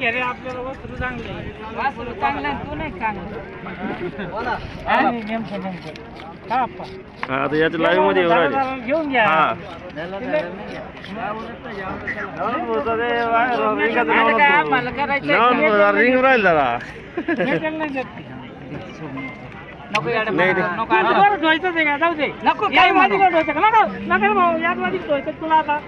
घे रे आपल्याला वस्त्र चांगले वासरू चांगलं तू नाही चांगलं आणि नेमकं नेमकं. हा आप्पा. हा आता याच्या लाईव्हमध्ये येऊ राहिले. जरा घेऊन घ्या. हा. आता काय आम्हाला करायचं का? रिंग राहील दादा भेटेल नाही देत ती. नको याडं नाही, नको, नाही. नको आता. बरं धुवायचंच आहे का? जाऊ दे. नको, काय याद म्हणू? धुवायचं का? नको नको रे भाऊ याद वादीला धुवायचं तुला आता.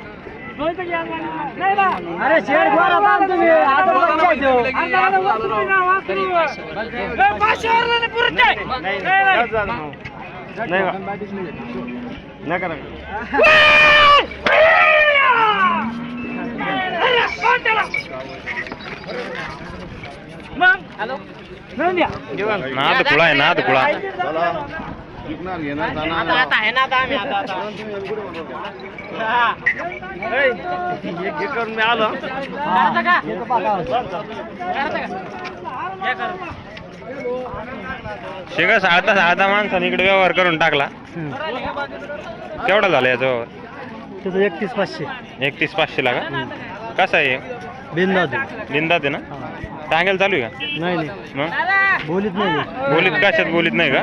ना अरे शेड गोळा बांध तुम्ही. आता बघा देऊ. आता आता वासरू आहे ना, वासरू. ए, पाचशेवर नाही पुरत काय? नाही, नाही. नाही का नाही करा मग हॅलो घेऊन द्या नाद खुळा आहे नाद खुळा आता आता आहे ना आता आम्ही आता आता. हा. करून मी आलो करता का? करता का? या करू. साधा माणसाने इकडे व्यवहार करून टाकला. केवढा झाला याचा व्यवहार? त्याचं एकतीस पाचशे. एकतीस पाचशे ला का कसा आहे? बिंदाद. लिंदात आहे ना सांगायला चालू आहे का? नाही नाही. मग? बोलीत नाही बोलीत कशात बोलीत नाही का?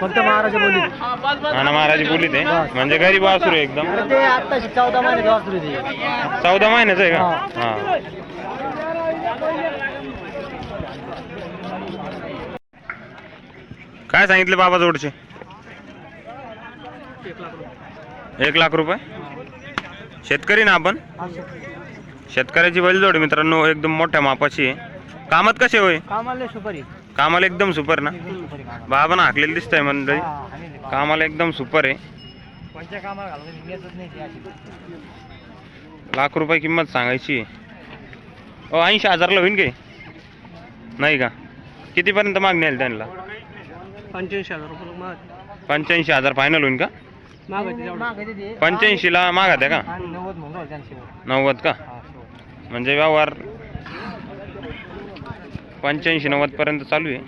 फक्त महाराजा बोलीत. हा महाराज बोलीत आहे. म्हणजे गरीब वासरू आहे एकदम. अरे ते आत्ताशी चौदा महिन्यात वासरू ते. चौदा महिन्याचं आहे का? हा. काय सांगितले बाबा जोडचे? एक लाख रुपये? शेतकरी ना आपण? शेतकऱ्याची बैलजोड मित्रांनो एकदम मोठ्या मापाची आहे. कामात कसे होय? कामाला सुपारी. कामाला एकदम सुपर ना? सुपारी कामाला. बाबांना हाकलेलं दिसतंय मंडळी. हा, आणि ते कामाला एकदम सुपर आहे. कोणत्या कामाला घालून येतच नाही ते अशी. लाख रुपये किंमत सांगायची. ओ ऐंशी हजारला होईन काय? नाही का? कितीपर्यंत मागणी आली त्यांना? पंच्याऐंशी हजार रुपये माग पंच्याऐंशी हजार फायनल होईन का? मागायचे ते. पंच्याऐंशीला मागा त्या का? आणि नव्वद म्हणून राहिले त्यांचे. नव्वद का? हा, शेवट. म्हणजे व्यवहार पंच्याऐंशी नव्वद पर्यंत चालू आहे.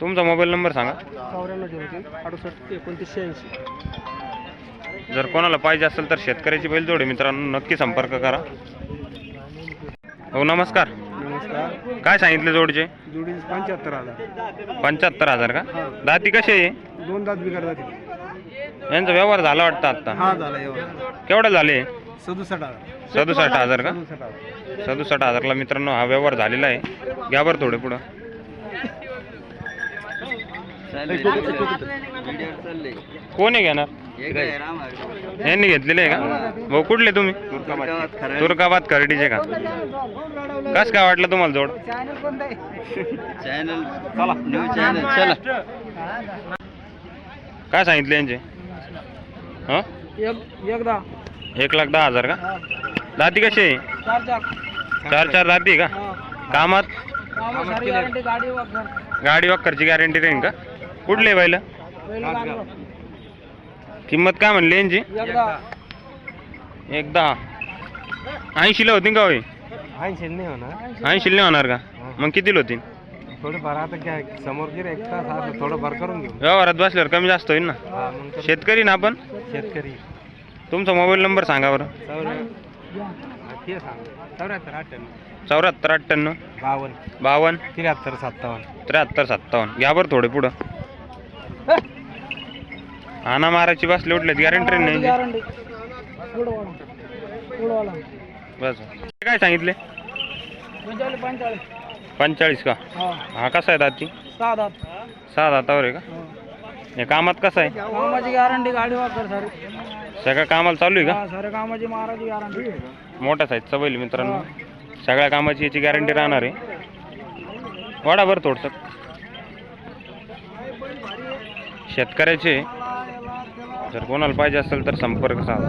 तुमचा मोबाईल नंबर सांगा. चौऱ्याण्णव झिरो तीन अडुसष्ट एकोणतीस शहाऐंशी. जर कोणाला पाहिजे असेल तर शेतकऱ्याची बैल जोडे मित्रांनो नक्की संपर्क करा. हो नमस्कार. नमस्कार. काय सांगितले जोडचे? जोडी पंच्याहत्तर हजार. पंच्याहत्तर हजार का? दाती कशी आहे? दोन दात बिघडतात. यांचा व्यवहार झाला वाटतं आता हा झाला एवढा केवढं झाले? सदुसष्ट हजार. सदुसष्ट हजार का? सदुसष्ट हजार. सदुसष्ट हजारला मित्रांनो हा व्यवहार झालेला आहे. घ्या बरं थोडे पुढं. कोण आहे घेणार? यांनी घेतलेले आहे का? भाऊ कुठले तुम्ही? तुर्काबाद खर्डीचे का? कस काय वाटलं तुम्हाला जोड? चॅनल न्यू चॅनल चला. काय सांगितले यांचे? हं? एकदा. एक लाख दहा हजार का? दाती कशी आहे? चार चार चार चार दाती आहे का? कामात? गाडी गाडी वक्करची गॅरंटी राहील का? कुठले बैल? किंमत काय म्हणली यांची? एकदा एक दहा. ऐंशीला होती का होय? ऐंशी नाही होणार ऐंशीला नाही होणार का? मग कितीला होतील थोडंफार आता काय समोर गिरे एक तास असं थोडंफार करून घेऊ व्यवहारात बसल्यावर कमी जास्त होईल ना? हा मग शेतकरी ना आपण? शेतकरी. तुमचा मोबाईल नंबर सांगा बरं. हा, चौऱ्याहत्तर अठ्ठ्याण्णव. बावन्न बावन्न त्र्याहत्तर सत्तावन्न. त्र्याहत्तर सत्तावन्न घ्या बरं थोडे पुढं. आणा माराची बसले उठले गॅरंटी नाही. बस. हे काय सांगितले? पंचेचाळीस का? हा कसा आहे दाती? सहा दात सहा दातावर आहे का? हे. कामात कसं आहे? कामाची गॅरंटी गाडी वापर सारी सगळ्या कामाला चालू आहे का? सगळ्या कामाची महाराज गॅरंटी मोठा साईजचा बैल मित्रांनो. सगळ्या कामाची याची गॅरंटी राहणार आहे. वाडा बरं थोडस. शेतकऱ्याचे जर कोणाला पाहिजे असेल तर संपर्क साधा.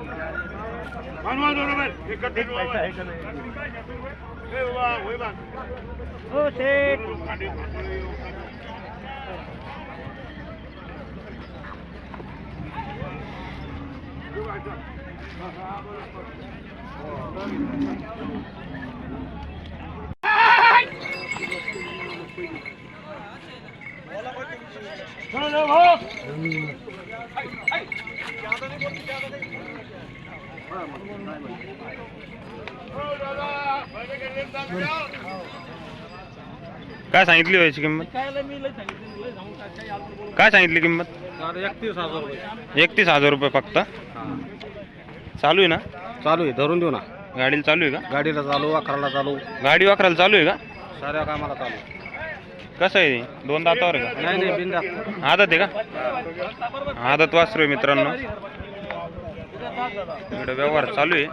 মানমান ধরবেন একাধিক পয়সা এখানে এ বাবা ওই বান ও শেখ ধন্যবাদ काय सांगितली व्हायची किंमत? काय सांगितली किंमत? एकतीस हजार रुपये एकतीस हजार रुपये फक्त? चालू आहे ना? चालू आहे धरून देऊ ना. गाडीला चालू आहे का? गाडीला चालू अकराला चालू. गाडी वाकराला चालू आहे का? साऱ्या कामाला चालू. कसं आहे? दोन दातावर का? नाही नाही बिंदा. आदत आहे का? आदत वासरू मित्रांनो. इकडे व्यवहार चालू आहे.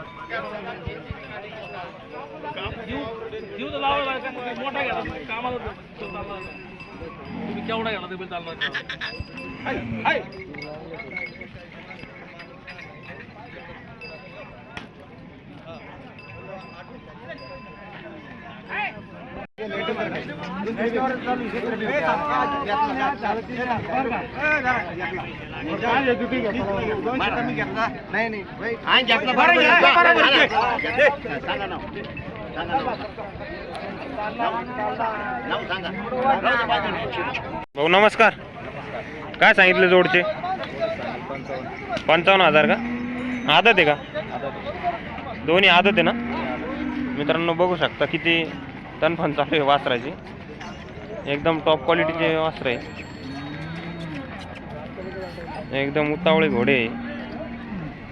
केवढा गेला ते चालणार भाऊ नमस्कार. काय सांगितले जोडचे? पंचावन्न हजार का? आदत आहे का? दोन्ही आदत आहे ना? मित्रांनो बघू शकता किती तनफन चालू आहे वासराची. एकदम टॉप क्वालिटीचे वासर आहे. एकदम उतावळे घोडे आहे.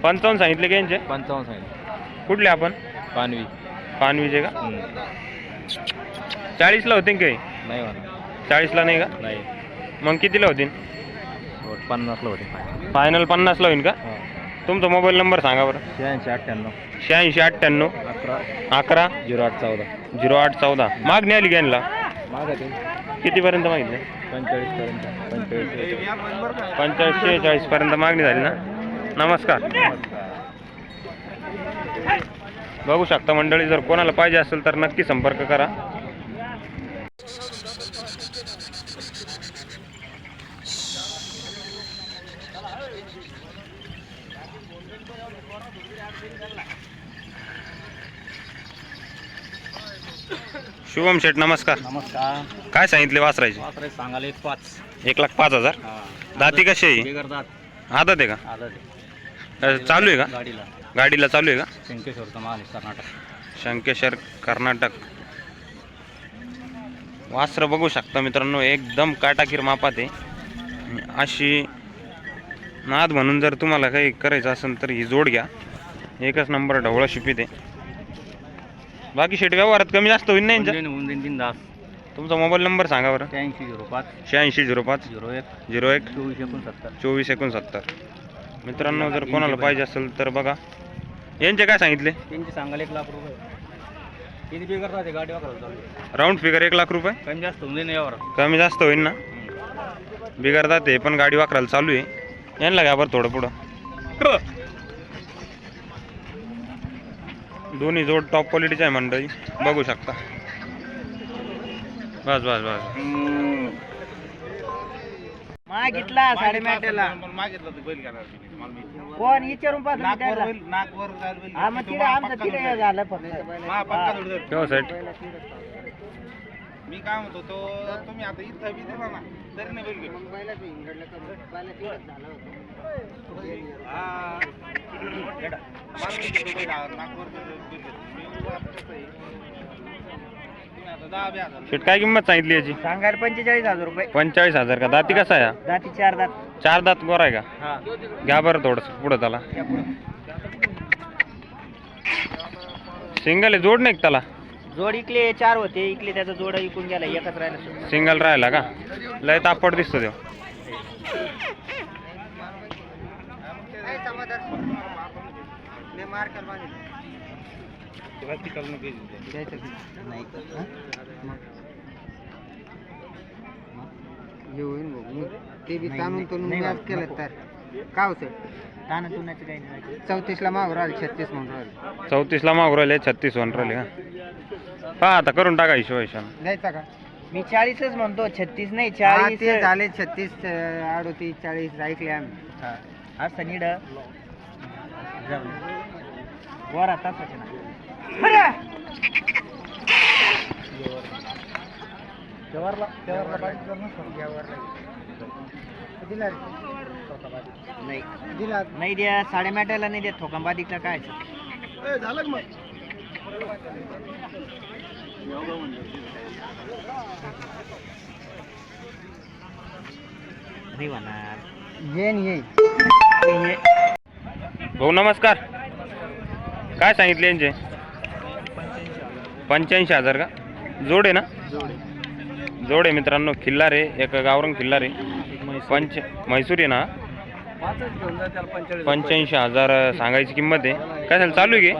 पंचावन्न सांगितले का यांचे? पंचावन्न सांगितलं. कुठले आपण? पानवी. पानवीचे का? चाळीसला होते काही? नाही चाळीसला नाही का? नाही. मग कितीला होतील? पन्नासला होते. फायनल पन्नासला होईल का? तुमचा मोबाईल नंबर सांगा बरं. शहाऐंशी अठ्ठ्याण्णव. शहाऐंशी अठ्ठ्याण्णव. अकरा. अकरा. झिरो आठ चौदा. झिरो आठ चौदा. मागणी आली मागा ते. कितीपर्यंत मागितले? पंचेचाळीस. पर्यंत पंचेचाळीस पंचाळीस शेहेचाळीस पर्यंत मागणी झाली ना? नमस्कार. बघू शकता मंडळी जर कोणाला पाहिजे असेल तर नक्की संपर्क करा. शुभम शेठ नमस्कार. नमस्कार. काय सांगितले वासरायचे? वासरे सांगायला एक पाच. एक लाख पाच हजार? दाती कशी आहे बिगर दात. आदत आहे का? आलं अ, चालू आहे का? गाडीला. गाडीला चालू आहे का? शंकेश्वरचा माल आहे कर्नाटक. शंकेश्वर कर्नाटक. वास्त्र बघू शकता मित्रांनो एकदम काटाकीर मापात आहे. अशी नाद म्हणून जर तुम्हाला काही करायचं असेल तर ही जोड घ्या. एकच नंबर ढवळा शिपीत आहे. बाकी शेट व्यवहारात कमी जास्त होईल नाही यांच्या? होऊन जाईन बिंदास तुमचा मोबाईल नंबर सांगा बरं. त्र्याऐंशी झिरो पाच. शहाऐंशी झिरो पाच. झिरो एक. झिरो एक. चोवीस एकोणसत्तर. चोवीस एकोणसत्तर. मित्रांनो जर कोणाला पाहिजे असेल तर बघा. यांचे काय सांगितले? त्यांची सांगायला एक लाख रुपये. किती बिगर राहते गाडी वापरायला चालू राऊंड फिगर एक लाख रुपये? कमी जास्त होऊन जाईन यावर. कमी जास्त होईल ना? बिगारतात ते पण गाडी वाकरायला चालू आहे. यांना घ्या बरं थोडं पुढं. दोन्ही जोड टॉप क्वालिटीचे आहे मंडळी. बघू शकता. बस बस बस. मागितला साडे मागितला कोण? विचारून पाहतो. हा तिथे आमचं तिथे हे झालं फक्त. हा. सेट मी काय म्हणतो तो तुम्ही आता इथं बी दिला ना तरी नाही बैल घेऊ. हा. मला नाही घेतो बैल, नागपूर बैल घेतो. मी आता कसं आहे, तुम्ही आता दहा बी हजार. शेट काय किंमत सांगितली याची? सांगायला पंचेचाळीस हजार रुपये. पंचेचाळीस हजार का? दाती कसा आहे? दाती चार दात. चार दात गोरा आहे का? हा. घ्या बरं थोडंसं पुढं त्याला. सिंगल आहे जोड नाही का त्याला? जोड इकले चार होते. इकले त्याचा जोड इकून गेला एकच राहिला. सिंगल राहिला का? लय तापड दिसतो तो. ते बी ताणून तणून व्याज केलं तर. का हो सर? ताना तुनाचं काही नाही चौतीसला मागून राहिले छत्तीस म्हणून राहिले. चौतीसला मागू राहिले छत्तीस वन राहिले का? पहा आता करून टाका हिशोब हिशोब जायचा का? मी चाळीसच म्हणतो छत्तीस नाही हा, चाळीस ते झाले छत्तीस अडोतीस चाळीस ऐकले आम्ही. असं नीड. वर आता नाही. दिला. नाही द्या साडे मेटायला नाही द्या ठोकांबादिकला काय नाही होणार येईन येईल भाऊ नमस्कार. काय सांगितले यांचे? पंच्याऐंशी हजार का? जोड आहे ना? जोड आहे. मित्रांनो खिल्लार आहे एक गावरंग खिल्लार आहे. पंच म्हैसूर आहे ना? पंच्याऐंशी हजार सांगायची किंमत आहे. काय झालं चालू आहे की?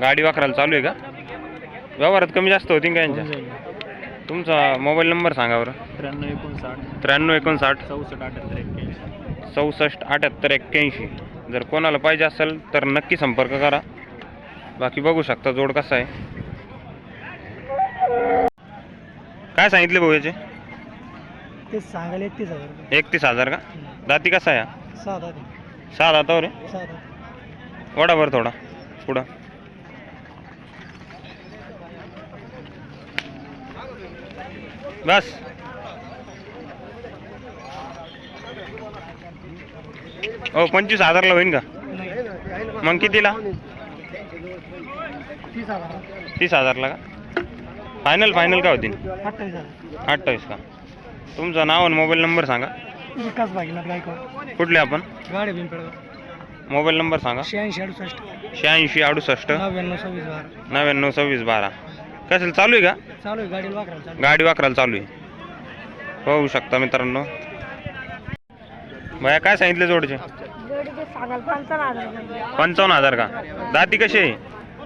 गाडी वाकरायला. चालू आहे का? व्यवहारात कमी जास्त होतील का यांच्या? तुमचा मोबाईल नंबर सांगा बरं. त्र्याण्णव एकोणसाठ. त्र्याण्णव एकोणसाठ. चौसष्ट अठ्याहत्तर एक्क्याऐंशी. चौसष्ट अठ्याहत्तर एक्क्याऐंशी. जर कोणाला पाहिजे असेल तर नक्की संपर्क करा. बाकी बघू शकता जोड कसा आहे. काय सांगितले भाऊ याचे? ते सांगायला एकतीस हजार. एकतीस हजार का? दाती कसा आहे? हा? सहा सहा दातावर आहे वडा बरं थोडा. पुढं. बस. हो पंचवीस हजारला होईन का? मग कितीला? तीस हजार. तीस हजारला का? फायनल फायनल काय होतील? अठ्ठावीस हजार. अठ्ठावीस का? तुमचं नाव आणि मोबाईल नंबर सांगा. विकास भागीनाथ गायकवाड. कुठले आपण? गाडी पिंपळगाव मोबाईल नंबर सांगा. शहाऐंशी अडुसष्ट. शहाऐंशी अडुसष्ट. नव्याण्णव सव्वीस बारा. नव्याण्णव सव्वीस बारा. कसं चालू आहे का? चालू आहे गाडी वाकरायला चालू गाडी वाकरायला चालू आहे. पाहू शकता मित्रांनो. भया काय सांगितले जोडचे? जोडीचे सांगाल पंचावन्न हजार रुपये. पंचावन्न हजार का? दाती कशी आहे?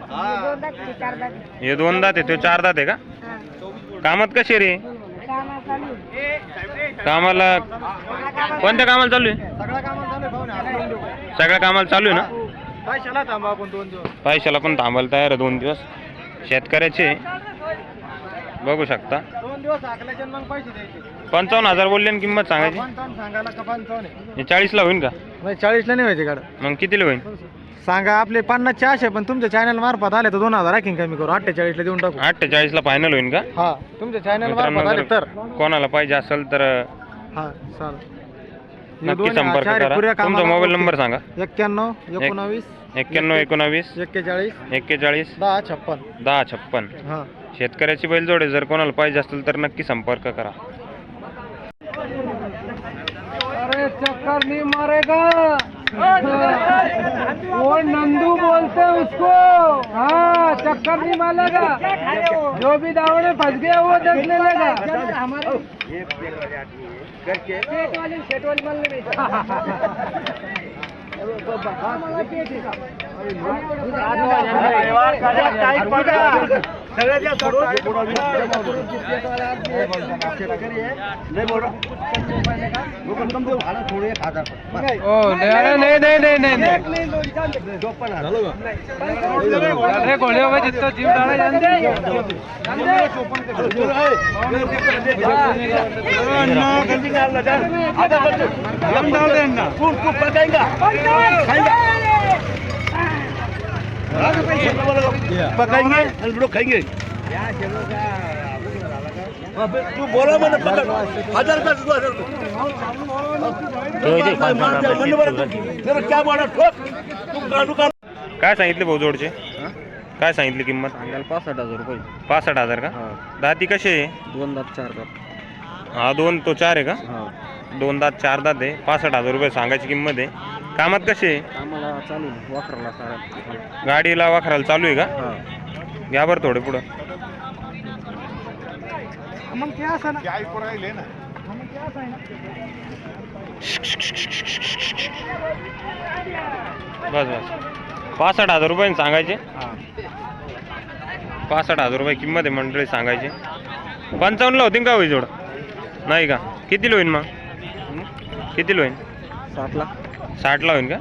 दोन दात ते चार दात हे दोन दात आहे तो चार दात आहे का? हा. कामात कशी रे. कामाला कोणत्या कामाला चालू आहे? सगळ्या कामाला चालू आहे ना पैशाला थांबा आपण दोन दिवस. पैशाला पण थांबायला तयार आहे दोन दिवस. शेतकऱ्याचे बघू शकता. दोन दिवस हाकल्याचे आणि मग पैसे द्यायचे. पंचावन्न हजार बोलले आणि किंमत सांगायची? पंचावन्न सांगायला का पंचावन्न आहे? चाळीसला होईन का? चाळीसला नाही व्हायचे गाड मग कितीला होईन? सांगा आपले पन्नासचे आशे पण तुमच्या चॅनल मार्फत आले तर दोन हजार राखीन कमी करू. अठ्ठेचाळीसला देऊन टाकू. अठ्ठेचाळीसला फायनल होईन का? हा तुमच्या चॅनल मित्रांनो मार्फत आले जर तर कोणाला पाहिजे असेल तर हा चालेल. हे नक्की दोन्ही संपर्क करा. पुऱ्या तुमचा कामाला मोबाईल. नंबर सांगा. एक्क्याण्णव एकोणावीस एक्क्याण्णव एकोणावीस एक्केचाळीस एक्केचाळीस दहा छप्पन. दहा छप्पन. हा. शेतकऱ्याची बैलजोड जर कोणाला पाहिजे असेल तर नक्की संपर्क करा. अरे चक्कर नहीं मारेगा. वो नंदू बोलते हैं उसको. हाँ चक्कर नहीं मारेगा जो भी दाव में फंस गया वो देख ले लेगा नहीं नहीं नहीं नहीं नहीं अरे घोड़े में जितना जीव डाला जानते हम डाल देंगे पकाएंगे? हम लोग खाएंगे तू बोला मैंने पकड़। हजार रुपया दो हजार रुपये। क्या बोला ठोक। तू कानू का काय सांगितले भाऊ जोडचे? काय सांगितली किंमत? पासष्ट हजार रुपये. पासष्ट हजार का? दाती कशी आहे? दोन दात चार दात. हा दोन तो चार आहे का? हा. दोन दात चार दात आहे. पासष्ट हजार रुपये सांगायची किंमत आहे. कामात कशी आहे आम्हाला चालू वापराला सारा गाडीला वाखराला चालू आहे का? हा. घ्या बरं थोडे पुढं. मग ते असं ना. राहिले ना. बस बस. पासष्ट हजार रुपये सांगायचे? पासष्ट हजार रुपये किंमत आहे मंडळी सांगायचे. पंचावन्नला होती का होई जोड? नाही का? कितीला होईल मग? कितीला होईल सातला. साठला होईल का?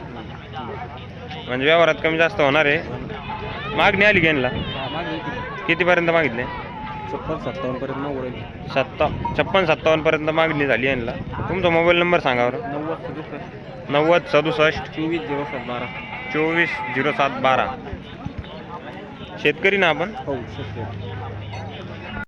म्हणजे व्यवहारात कमी जास्त होणार आहे. मागणी आली घेणला कितीपर्यंत मागितले? छप्पन सत्तावन्न पर्यंत सत्ता छप्पन सत्तावन्नपर्यंत मागणी झाली यांना. तुमचा मोबाईल नंबर सांगा बरं. नव्वद सदुसष्ट नव्वद सदुसष्ट चोवीस झिरो सात बारा चोवीस झिरो सात बारा. शेतकरी ना आपण? हो शेतकरी.